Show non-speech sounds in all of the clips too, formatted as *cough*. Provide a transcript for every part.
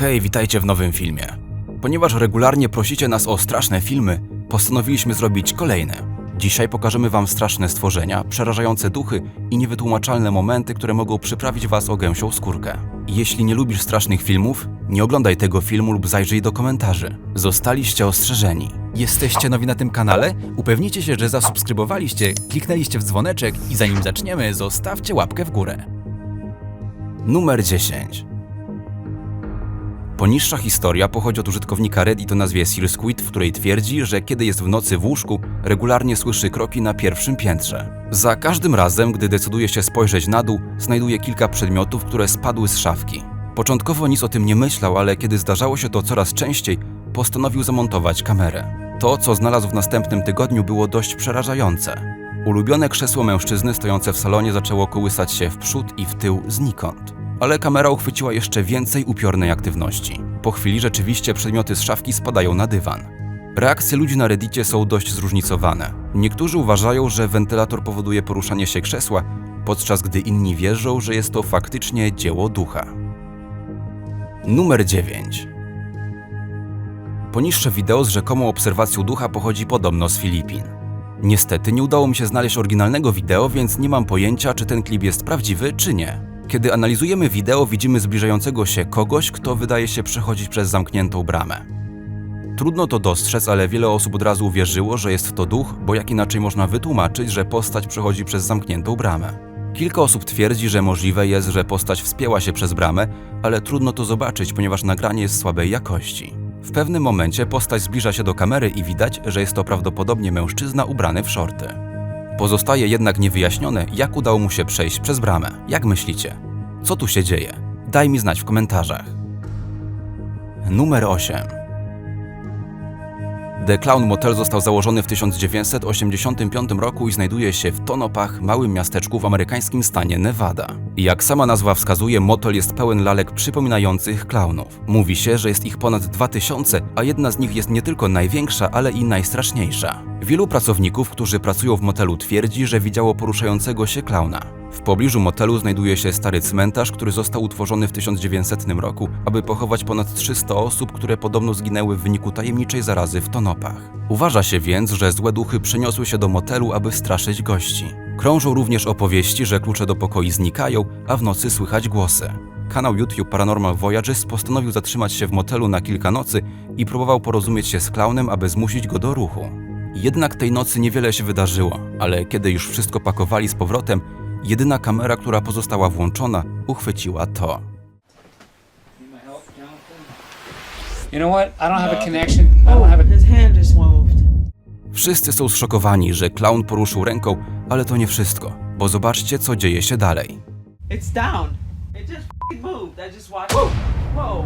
Hej, witajcie w nowym filmie. Ponieważ regularnie prosicie nas o straszne filmy, postanowiliśmy zrobić kolejne. Dzisiaj pokażemy wam straszne stworzenia, przerażające duchy i niewytłumaczalne momenty, które mogą przyprawić was o gęsią skórkę. Jeśli nie lubisz strasznych filmów, nie oglądaj tego filmu lub zajrzyj do komentarzy. Zostaliście ostrzeżeni. Jesteście nowi na tym kanale? Upewnijcie się, że zasubskrybowaliście, kliknęliście w dzwoneczek i zanim zaczniemy, zostawcie łapkę w górę. Numer 10. Poniższa historia pochodzi od użytkownika Reddit o nazwie Sir Squid, w której twierdzi, że kiedy jest w nocy w łóżku, regularnie słyszy kroki na pierwszym piętrze. Za każdym razem, gdy decyduje się spojrzeć na dół, znajduje kilka przedmiotów, które spadły z szafki. Początkowo nic o tym nie myślał, ale kiedy zdarzało się to coraz częściej, postanowił zamontować kamerę. To, co znalazł w następnym tygodniu, było dość przerażające. Ulubione krzesło mężczyzny stojące w salonie zaczęło kołysać się w przód i w tył znikąd. Ale kamera uchwyciła jeszcze więcej upiornej aktywności. Po chwili rzeczywiście przedmioty z szafki spadają na dywan. Reakcje ludzi na Reddicie są dość zróżnicowane. Niektórzy uważają, że wentylator powoduje poruszanie się krzesła, podczas gdy inni wierzą, że jest to faktycznie dzieło ducha. Numer 9. Poniższe wideo z rzekomą obserwacją ducha pochodzi podobno z Filipin. Niestety nie udało mi się znaleźć oryginalnego wideo, więc nie mam pojęcia, czy ten klip jest prawdziwy, czy nie. Kiedy analizujemy wideo, widzimy zbliżającego się kogoś, kto wydaje się przechodzić przez zamkniętą bramę. Trudno to dostrzec, ale wiele osób od razu uwierzyło, że jest to duch, bo jak inaczej można wytłumaczyć, że postać przechodzi przez zamkniętą bramę. Kilka osób twierdzi, że możliwe jest, że postać wspięła się przez bramę, ale trudno to zobaczyć, ponieważ nagranie jest słabej jakości. W pewnym momencie postać zbliża się do kamery i widać, że jest to prawdopodobnie mężczyzna ubrany w shorty. Pozostaje jednak niewyjaśnione, jak udało mu się przejść przez bramę. Jak myślicie? Co tu się dzieje? Daj mi znać w komentarzach. Numer 8. The Clown Motel został założony w 1985 roku i znajduje się w Tonopah, małym miasteczku w amerykańskim stanie Nevada. Jak sama nazwa wskazuje, motel jest pełen lalek przypominających klaunów. Mówi się, że jest ich ponad 2000, a jedna z nich jest nie tylko największa, ale i najstraszniejsza. Wielu pracowników, którzy pracują w motelu twierdzi, że widziało poruszającego się klauna. W pobliżu motelu znajduje się stary cmentarz, który został utworzony w 1900 roku, aby pochować ponad 300 osób, które podobno zginęły w wyniku tajemniczej zarazy w Tonopach. Uważa się więc, że złe duchy przeniosły się do motelu, aby straszyć gości. Krążą również opowieści, że klucze do pokoi znikają, a w nocy słychać głosy. Kanał YouTube Paranormal Voyages postanowił zatrzymać się w motelu na kilka nocy i próbował porozumieć się z klaunem, aby zmusić go do ruchu. Jednak tej nocy niewiele się wydarzyło, ale kiedy już wszystko pakowali z powrotem, jedyna kamera, która pozostała włączona, uchwyciła to. Need my help, Jonathan? You know what? I don't have a connection. I don't have a. His hand just moved. Wszyscy są zszokowani, że klaun poruszył ręką, ale to nie wszystko, bo zobaczcie, co dzieje się dalej. It's down. It just f***ing moved. I just watched. Whoa.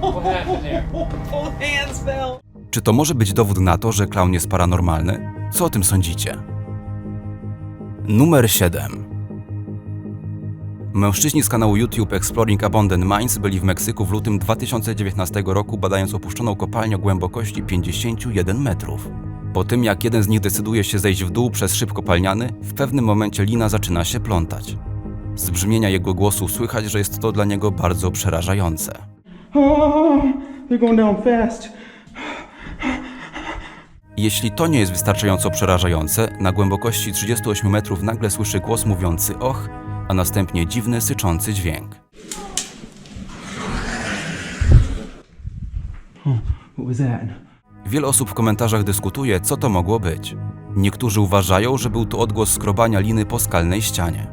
What happened there? *laughs* Both hands fell. Czy to może być dowód na to, że klaun jest paranormalny? Co o tym sądzicie? Numer 7. Mężczyźni z kanału YouTube Exploring Abandoned Mines byli w Meksyku w lutym 2019 roku badając opuszczoną kopalnię o głębokości 51 metrów. Po tym jak jeden z nich decyduje się zejść w dół przez szyb kopalniany, w pewnym momencie lina zaczyna się plątać. Z brzmienia jego głosu słychać, że jest to dla niego bardzo przerażające. Oh. Jeśli to nie jest wystarczająco przerażające, na głębokości 38 metrów nagle słyszy głos mówiący och, a następnie dziwny, syczący dźwięk. Wiele osób w komentarzach dyskutuje, co to mogło być. Niektórzy uważają, że był to odgłos skrobania liny po skalnej ścianie.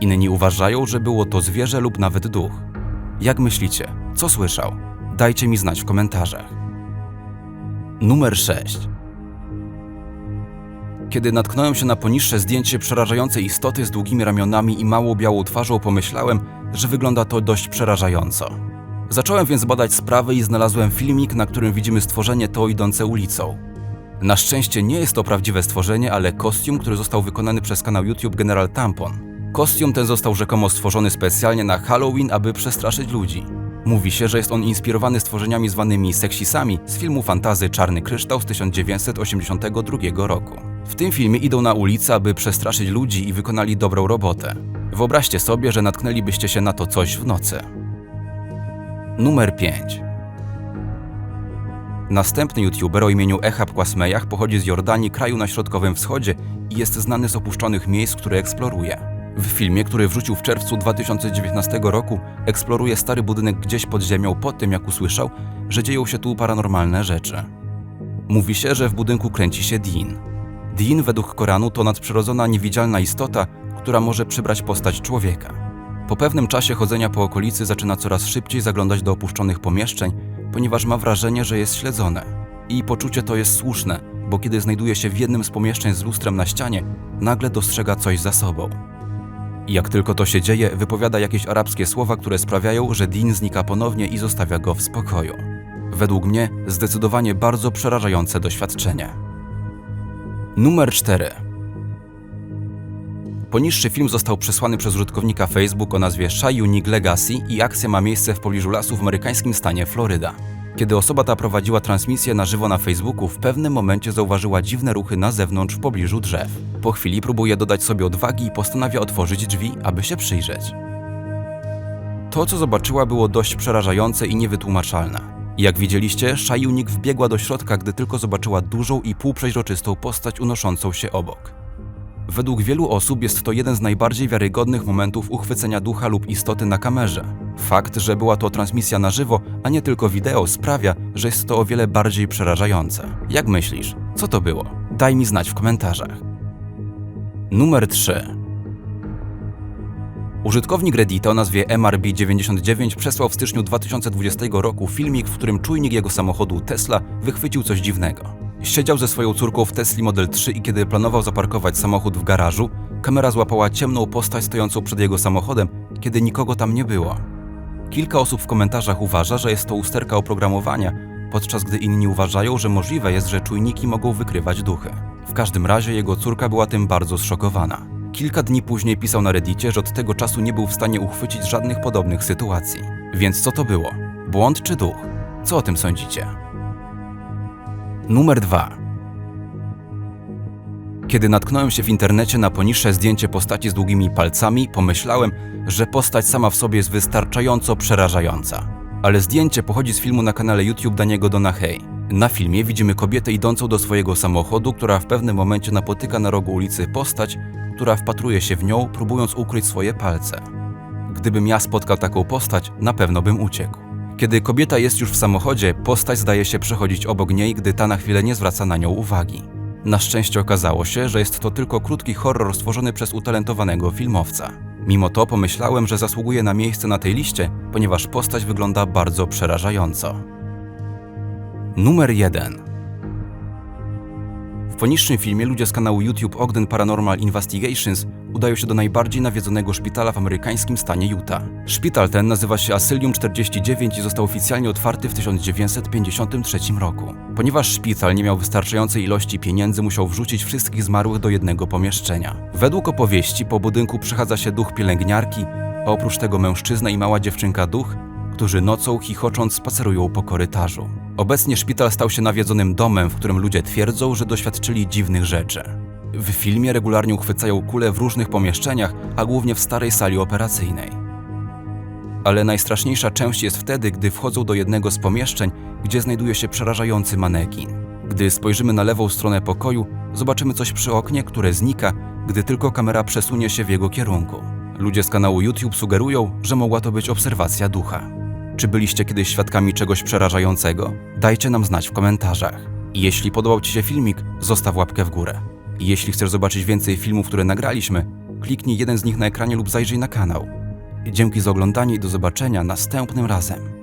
Inni uważają, że było to zwierzę lub nawet duch. Jak myślicie, co słyszał? Dajcie mi znać w komentarzach. Numer 6. Kiedy natknąłem się na poniższe zdjęcie przerażającej istoty z długimi ramionami i małą białą twarzą, pomyślałem, że wygląda to dość przerażająco. Zacząłem więc badać sprawę i znalazłem filmik, na którym widzimy stworzenie to idące ulicą. Na szczęście nie jest to prawdziwe stworzenie, ale kostium, który został wykonany przez kanał YouTube General Tampon. Kostium ten został rzekomo stworzony specjalnie na Halloween, aby przestraszyć ludzi. Mówi się, że jest on inspirowany stworzeniami zwanymi seksisami z filmu fantazy Czarny Kryształ z 1982 roku. W tym filmie idą na ulicę, aby przestraszyć ludzi i wykonali dobrą robotę. Wyobraźcie sobie, że natknęlibyście się na to coś w nocy. Numer 5. Następny youtuber o imieniu Ehab Kwasmejach pochodzi z Jordanii, kraju na Środkowym Wschodzie i jest znany z opuszczonych miejsc, które eksploruje. W filmie, który wrzucił w czerwcu 2019 roku, eksploruje stary budynek gdzieś pod ziemią po tym, jak usłyszał, że dzieją się tu paranormalne rzeczy. Mówi się, że w budynku kręci się Din. Din według Koranu to nadprzyrodzona niewidzialna istota, która może przybrać postać człowieka. Po pewnym czasie chodzenia po okolicy zaczyna coraz szybciej zaglądać do opuszczonych pomieszczeń, ponieważ ma wrażenie, że jest śledzone. I poczucie to jest słuszne, bo kiedy znajduje się w jednym z pomieszczeń z lustrem na ścianie, nagle dostrzega coś za sobą. I jak tylko to się dzieje, wypowiada jakieś arabskie słowa, które sprawiają, że Din znika ponownie i zostawia go w spokoju. Według mnie zdecydowanie bardzo przerażające doświadczenie. Numer 4. Poniższy film został przesłany przez użytkownika Facebook o nazwie Shy Unique Legacy i akcja ma miejsce w pobliżu lasu w amerykańskim stanie Floryda. Kiedy osoba ta prowadziła transmisję na żywo na Facebooku, w pewnym momencie zauważyła dziwne ruchy na zewnątrz w pobliżu drzew. Po chwili próbuje dodać sobie odwagi i postanawia otworzyć drzwi, aby się przyjrzeć. To, co zobaczyła, było dość przerażające i niewytłumaczalne. Jak widzieliście, Szajunik wbiegła do środka, gdy tylko zobaczyła dużą i półprzeźroczystą postać unoszącą się obok. Według wielu osób jest to jeden z najbardziej wiarygodnych momentów uchwycenia ducha lub istoty na kamerze. Fakt, że była to transmisja na żywo, a nie tylko wideo, sprawia, że jest to o wiele bardziej przerażające. Jak myślisz, co to było? Daj mi znać w komentarzach. Numer 3. Użytkownik Reddita o nazwie MRB99 przesłał w styczniu 2020 roku filmik, w którym czujnik jego samochodu Tesla wychwycił coś dziwnego. Siedział ze swoją córką w Tesli Model 3 i kiedy planował zaparkować samochód w garażu, kamera złapała ciemną postać stojącą przed jego samochodem, kiedy nikogo tam nie było. Kilka osób w komentarzach uważa, że jest to usterka oprogramowania, podczas gdy inni uważają, że możliwe jest, że czujniki mogą wykrywać duchy. W każdym razie jego córka była tym bardzo zszokowana. Kilka dni później pisał na Reddicie, że od tego czasu nie był w stanie uchwycić żadnych podobnych sytuacji. Więc co to było? Błąd czy duch? Co o tym sądzicie? Numer 2. Kiedy natknąłem się w internecie na poniższe zdjęcie postaci z długimi palcami, pomyślałem, że postać sama w sobie jest wystarczająco przerażająca. Ale zdjęcie pochodzi z filmu na kanale YouTube Daniego Donahey. Na filmie widzimy kobietę idącą do swojego samochodu, która w pewnym momencie napotyka na rogu ulicy postać, która wpatruje się w nią, próbując ukryć swoje palce. Gdybym ja spotkał taką postać, na pewno bym uciekł. Kiedy kobieta jest już w samochodzie, postać zdaje się przechodzić obok niej, gdy ta na chwilę nie zwraca na nią uwagi. Na szczęście okazało się, że jest to tylko krótki horror stworzony przez utalentowanego filmowca. Mimo to pomyślałem, że zasługuje na miejsce na tej liście, ponieważ postać wygląda bardzo przerażająco. Numer 1. W poniższym filmie ludzie z kanału YouTube Ogden Paranormal Investigations udają się do najbardziej nawiedzonego szpitala w amerykańskim stanie Utah. Szpital ten nazywa się Asylium 49 i został oficjalnie otwarty w 1953 roku. Ponieważ szpital nie miał wystarczającej ilości pieniędzy, musiał wrzucić wszystkich zmarłych do jednego pomieszczenia. Według opowieści po budynku przechadza się duch pielęgniarki, a oprócz tego mężczyzna i mała dziewczynka duch, którzy nocą chichocząc spacerują po korytarzu. Obecnie szpital stał się nawiedzonym domem, w którym ludzie twierdzą, że doświadczyli dziwnych rzeczy. W filmie regularnie uchwycają kule w różnych pomieszczeniach, a głównie w starej sali operacyjnej. Ale najstraszniejsza część jest wtedy, gdy wchodzą do jednego z pomieszczeń, gdzie znajduje się przerażający manekin. Gdy spojrzymy na lewą stronę pokoju, zobaczymy coś przy oknie, które znika, gdy tylko kamera przesunie się w jego kierunku. Ludzie z kanału YouTube sugerują, że mogła to być obserwacja ducha. Czy byliście kiedyś świadkami czegoś przerażającego? Dajcie nam znać w komentarzach. Jeśli podobał Ci się filmik, zostaw łapkę w górę. Jeśli chcesz zobaczyć więcej filmów, które nagraliśmy, kliknij jeden z nich na ekranie lub zajrzyj na kanał. Dzięki za oglądanie i do zobaczenia następnym razem.